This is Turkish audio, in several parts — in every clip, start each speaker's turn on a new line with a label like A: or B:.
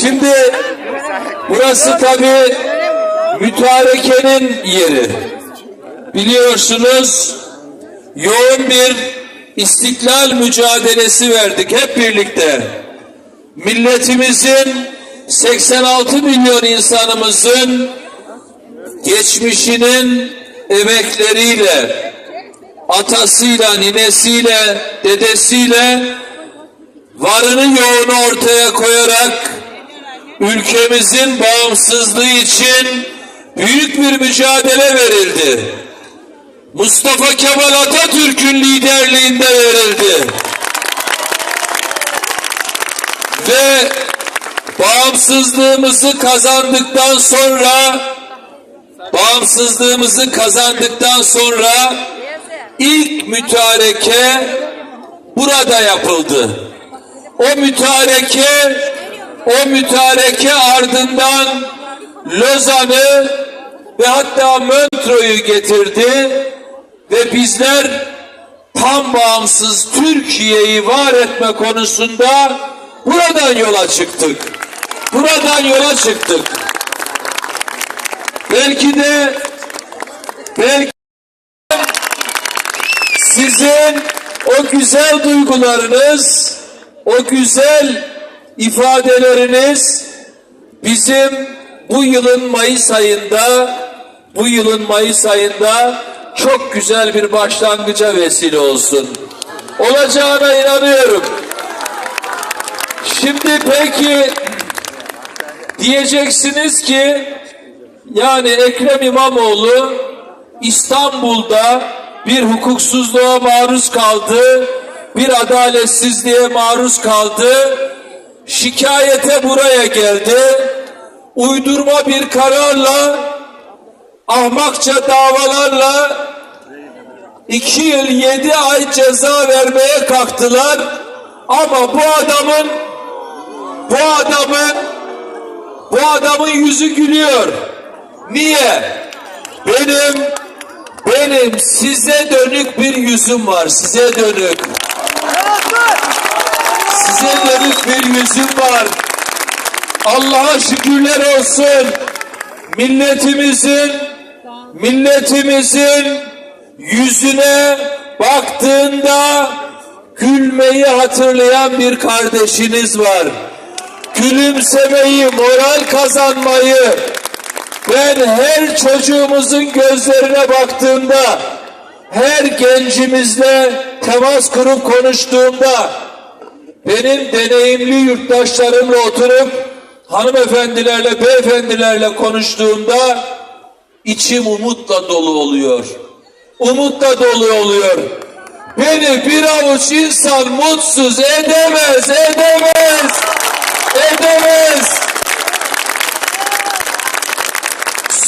A: Şimdi burası tabii mütarekenin yeri. Biliyorsunuz yoğun bir istiklal mücadelesi verdik hep birlikte. Milletimizin 86 milyon insanımızın geçmişinin emekleriyle, atasıyla, ninesiyle, dedesiyle varını yoğunu ortaya koyarak ülkemizin bağımsızlığı için büyük bir mücadele verildi. Mustafa Kemal Atatürk'ün liderliğinde verildi. Ve bağımsızlığımızı kazandıktan sonra bağımsızlığımızı kazandıktan sonra ilk mütareke burada yapıldı. O mütareke o mütareke ardından Lozan'ı ve hatta Montreux'u getirdi ve bizler tam bağımsız Türkiye'yi var etme konusunda buradan yola çıktık. Buradan yola çıktık. Belki de belki sizin o güzel duygularınız, o güzel ifadeleriniz bizim bu yılın Mayıs ayında bu yılın Mayıs ayında çok güzel bir başlangıca vesile olsun. Olacağına inanıyorum. Şimdi peki diyeceksiniz ki yani Ekrem İmamoğlu İstanbul'da bir hukuksuzluğa maruz kaldı, bir adaletsizliğe maruz kaldı, şikayete buraya geldi, uydurma bir kararla, ahmakça davalarla iki yıl yedi ay ceza vermeye kalktılar ama bu adamın bu adamın bu adamın yüzü gülüyor. Niye? Benim benim size dönük bir yüzüm var. Size dönük. Size bir yüzüm var. Allah'a şükürler olsun. Milletimizin milletimizin yüzüne baktığında gülmeyi hatırlayan bir kardeşiniz var. Gülümsemeyi, moral kazanmayı, ben her çocuğumuzun gözlerine baktığımda, her gencimizle temas kurup konuştuğumda, benim deneyimli yurttaşlarımla oturup hanımefendilerle, beyefendilerle konuştuğumda içim umutla dolu oluyor. Umutla dolu oluyor. Beni bir avuç insan mutsuz edemez, edemez, edemez.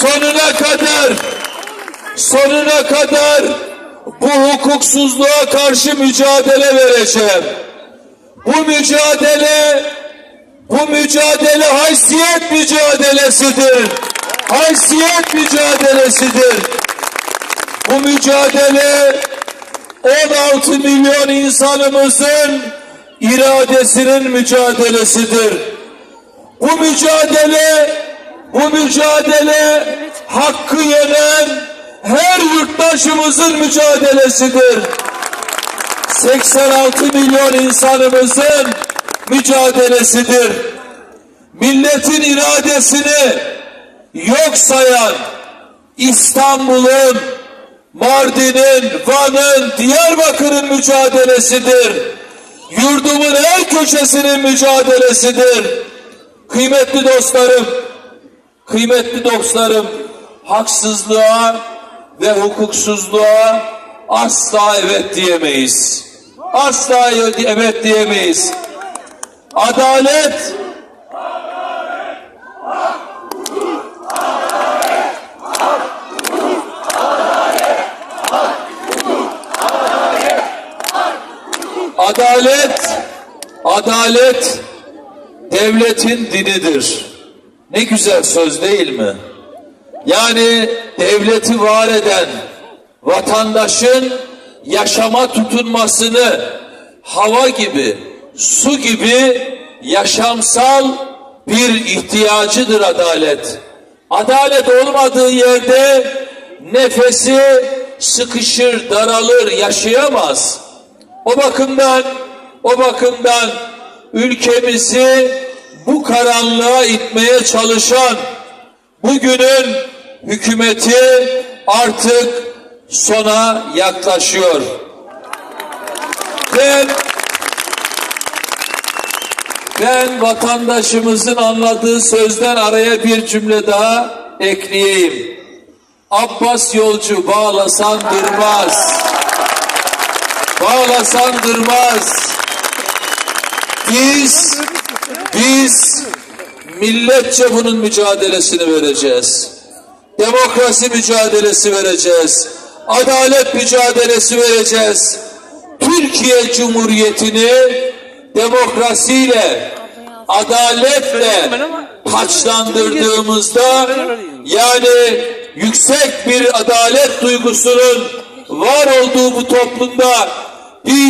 A: sonuna kadar sonuna kadar bu hukuksuzluğa karşı mücadele vereceğim. Bu mücadele bu mücadele haysiyet mücadelesidir. Haysiyet mücadelesidir. Bu mücadele 16 milyon insanımızın iradesinin mücadelesidir. Bu mücadele bu mücadele hakkı yenen her yurttaşımızın mücadelesidir. 86 milyon insanımızın mücadelesidir. Milletin iradesini yok sayan İstanbul'un, Mardin'in, Van'ın, Diyarbakır'ın mücadelesidir. Yurdumun her köşesinin mücadelesidir. Kıymetli dostlarım, Kıymetli dostlarım, haksızlığa ve hukuksuzluğa asla evet diyemeyiz. Asla evet diyemeyiz. Adalet, adalet, adalet devletin dinidir. Ne güzel söz değil mi? Yani devleti var eden vatandaşın yaşama tutunmasını hava gibi, su gibi yaşamsal bir ihtiyacıdır adalet. Adalet olmadığı yerde nefesi sıkışır, daralır, yaşayamaz. O bakımdan o bakımdan ülkemizi bu karanlığa itmeye çalışan bugünün hükümeti artık sona yaklaşıyor. Ben ben vatandaşımızın anladığı sözden araya bir cümle daha ekleyeyim. Abbas yolcu bağlasan durmaz. Bağlasan durmaz. Biz biz milletçe bunun mücadelesini vereceğiz. Demokrasi mücadelesi vereceğiz. Adalet mücadelesi vereceğiz. Türkiye Cumhuriyeti'ni demokrasiyle, adaletle taçlandırdığımızda yani yüksek bir adalet duygusunun var olduğu bu toplumda biz